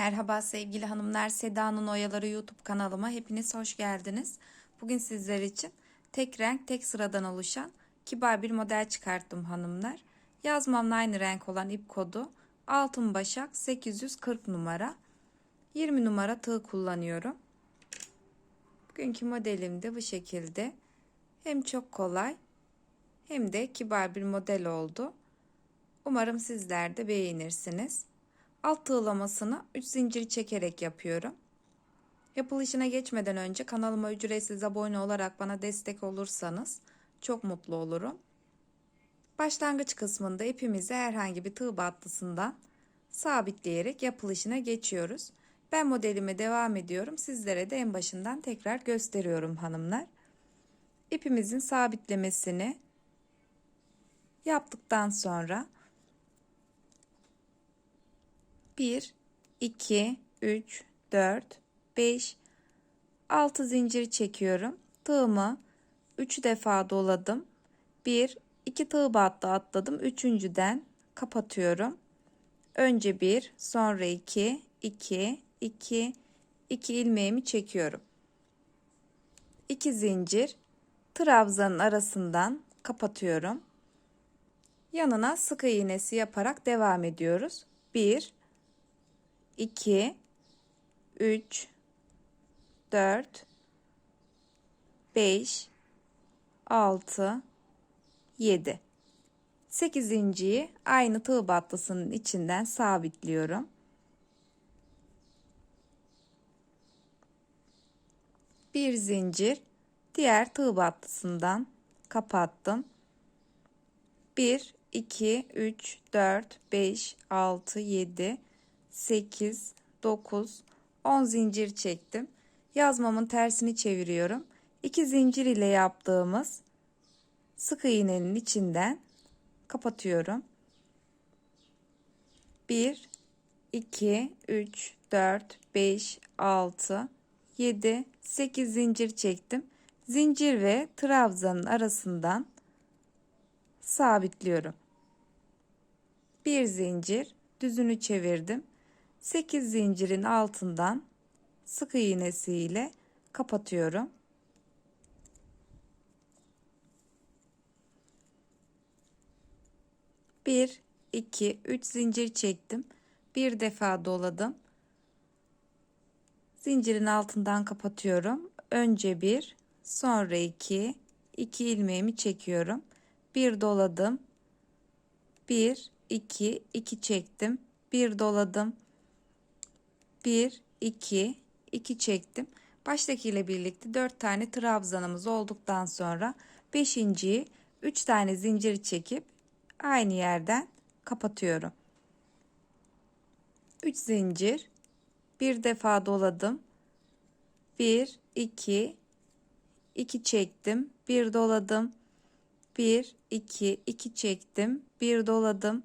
Merhaba sevgili hanımlar, Seda'nın Oyaları YouTube kanalıma hepiniz hoş geldiniz. Bugün sizler için tek renk tek sıradan oluşan kibar bir model çıkarttım hanımlar. Yazmamla aynı renk olan ip kodu altın başak 840 numara. 20 numara tığ kullanıyorum. Bugünkü modelim de bu şekilde. Hem çok kolay hem de kibar bir model oldu. Umarım sizler de beğenirsiniz. Alt tığlamasını 3 zincir çekerek yapıyorum. Yapılışına geçmeden önce kanalıma ücretsiz abone olarak bana destek olursanız çok mutlu olurum. Başlangıç kısmında ipimizi herhangi bir tığ battısından sabitleyerek yapılışına geçiyoruz. Ben modelime devam ediyorum. Sizlere de en başından tekrar gösteriyorum hanımlar. İpimizin sabitlemesini yaptıktan sonra 1 2 3 4 5 6 zincir çekiyorum. Tığımı 3 defa doladım. 1 2 tığ battı atladım. Üçüncüden kapatıyorum. Önce 1, sonra 2, 2, 2, 2 ilmeğimi çekiyorum. 2 zincir trabzanın arasından kapatıyorum. Yanına sık iğnesi yaparak devam ediyoruz. 1 2 3 4 5 6 7 8.yi aynı tığ battısının içinden sabitliyorum. Bir zincir diğer tığ battısından kapattım. 1 2 3 4 5 6 7 8 9 10 zincir çektim. Yazmamın tersini çeviriyorum. 2 zincir ile yaptığımız sık iğnenin içinden kapatıyorum. 1 2 3 4 5 6 7 8 zincir çektim. Zincir ve trabzanın arasından sabitliyorum. Bir zincir düzünü çevirdim. 8 zincirin altından sık iğnesi ile kapatıyorum. Bir, iki, üç zincir çektim. Bir defa doladım. Zincirin altından kapatıyorum. Önce bir, sonra iki, iki ilmeğimi çekiyorum. Bir doladım. Bir, iki, iki çektim. Bir doladım. 1 2 2 çektim. Baştaki ile birlikte 4 tane trabzanımız olduktan sonra 5.yi 3 tane zincir çekip aynı yerden kapatıyorum. 3 zincir bir defa doladım. 1 2 2 çektim. 1 doladım. 1 2 2 çektim. 1 doladım.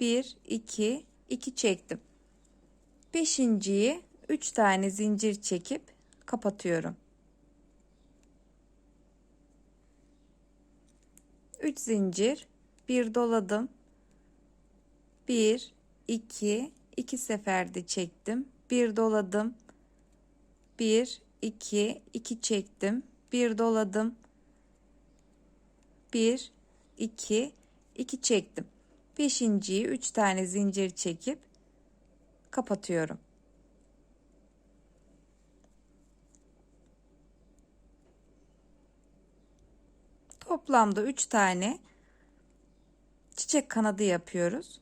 1 2 2 çektim. Beşinciyi 3 tane zincir çekip kapatıyorum. 3 zincir, bir doladım. 1 2 2 seferde çektim. Bir doladım. 1 2 2 çektim. Bir doladım. 1 2 2 çektim. Beşinciyi 3 tane zincir çekip kapatıyorum. Toplamda 3 tane çiçek kanadı yapıyoruz.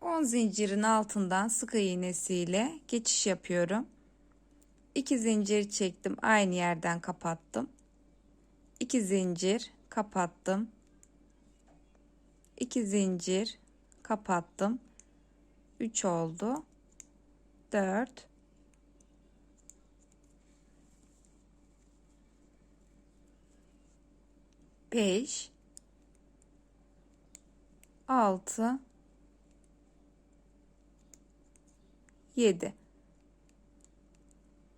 On zincirin altından sık iğnesiyle geçiş yapıyorum. 2 zincir çektim aynı yerden kapattım. 2 zincir kapattım. 2 zincir kapattım. 3 oldu. 4 5 6 7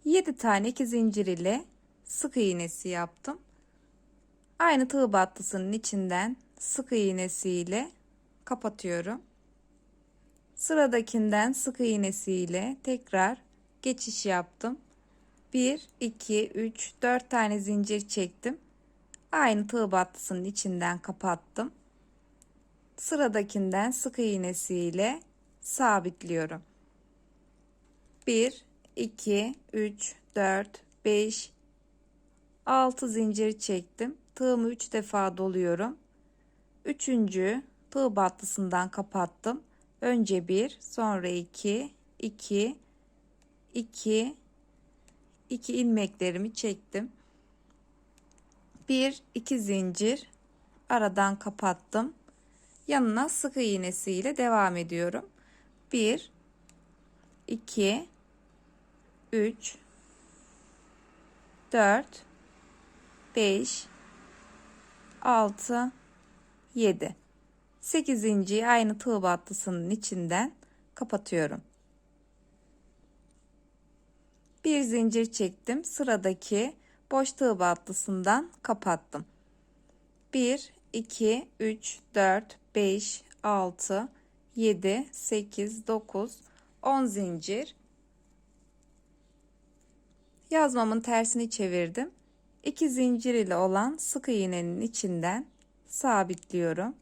7 tane iki zincir ile sık iğnesi yaptım Aynı tığ battısının içinden sık iğnesiyle kapatıyorum. Sıradakinden sık iğnesiyle tekrar geçiş yaptım. 1 2 3 4 tane zincir çektim. Aynı tığ battısının içinden kapattım. Sıradakinden sık iğnesiyle sabitliyorum. 1 2 3 4 5 6 zincir çektim. Tığımı 3 defa doluyorum. Üçüncü tığ battısından kapattım. Önce 1, sonra 2, 2, 2, 2 ilmeklerimi çektim. 1, 2 zincir aradan kapattım. Yanına sık iğnesiyle devam ediyorum. 1, 2, 3, 4, 5, 6, 7. 8. aynı tığ battısının içinden kapatıyorum. Bir zincir çektim. Sıradaki boş tığ battısından kapattım. 1, 2, 3, 4, 5, 6, 7, 8, 9, 10 zincir. Yazmamın tersini çevirdim. 2 zincir ile olan sık iğnenin içinden sabitliyorum.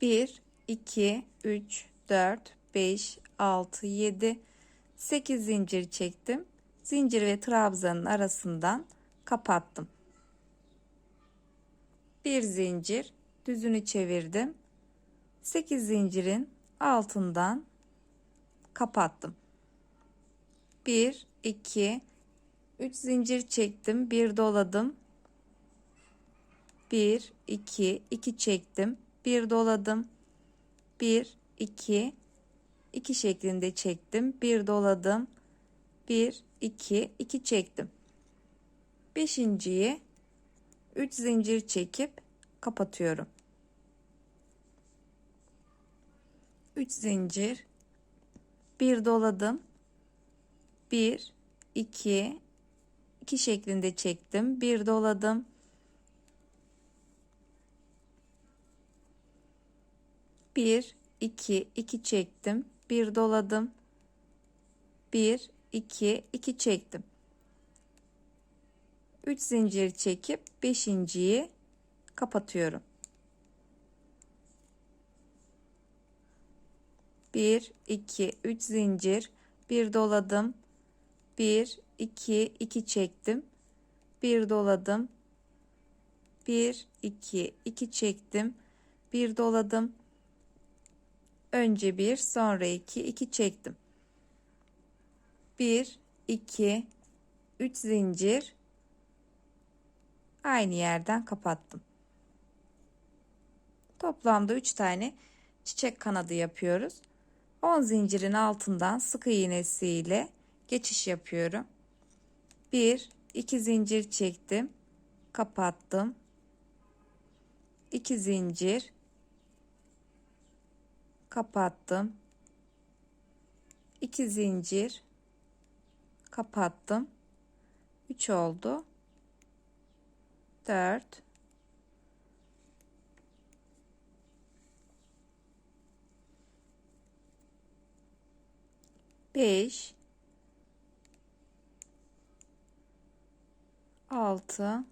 1 2 3 4 5 6 7 8 zincir çektim. Zincir ve trabzanın arasından kapattım. Bir zincir düzünü çevirdim. 8 zincirin altından kapattım. 1 2 3 zincir çektim, bir doladım. 1 2 2 çektim, bir doladım. 1 2 2 şeklinde çektim, bir doladım. 1 2 2 çektim. Beşinciyi 3 zincir çekip kapatıyorum. 3 zincir bir doladım. 1 2 2 şeklinde çektim. Bir doladım. Bir, iki, iki çektim. Bir doladım. Bir, iki, iki çektim. Üç zincir çekip beşinciyi kapatıyorum. Bir, iki, üç zincir, bir doladım. Bir, 2 2 çektim. 1 doladım. 1 2 2 çektim. 1 doladım. Önce 1, sonra 2 2 çektim. 1 2 3 zincir aynı yerden kapattım. Toplamda 3 tane çiçek kanadı yapıyoruz. 10 zincirin altından sık iğnesiyle geçiş yapıyorum. 1 2 zincir çektim. Kapattım. 2 zincir. Kapattım. 2 zincir. Kapattım. 3 oldu. 4 5 6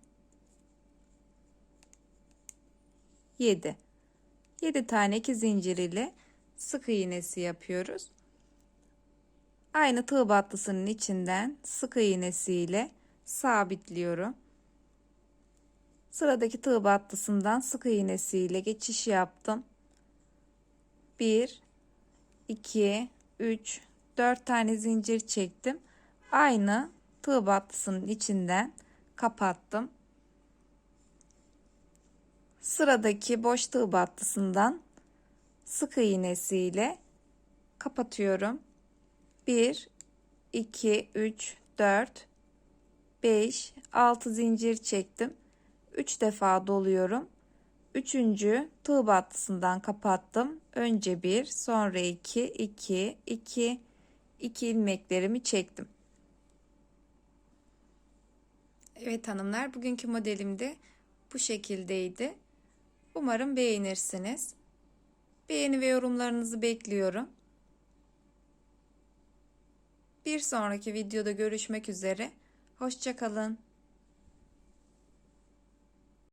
7 7 tane iki zincir ile sık iğnesi yapıyoruz. Aynı tığ battısının içinden sık iğnesi ile sabitliyorum. Sıradaki tığ battısından sık iğnesi ile geçiş yaptım. 1 2 3 4 tane zincir çektim. Aynı tığ battısının içinden kapattım. Sıradaki boş tığ battısından sık iğnesiyle kapatıyorum. 1 2 3 4 5 6 zincir çektim. 3 defa doluyorum. Üçüncü tığ battısından kapattım. Önce 1, sonra 2, 2, 2, 2 ilmeklerimi çektim. Evet hanımlar bugünkü modelim de bu şekildeydi. Umarım beğenirsiniz. Beğeni ve yorumlarınızı bekliyorum. Bir sonraki videoda görüşmek üzere. Hoşçakalın.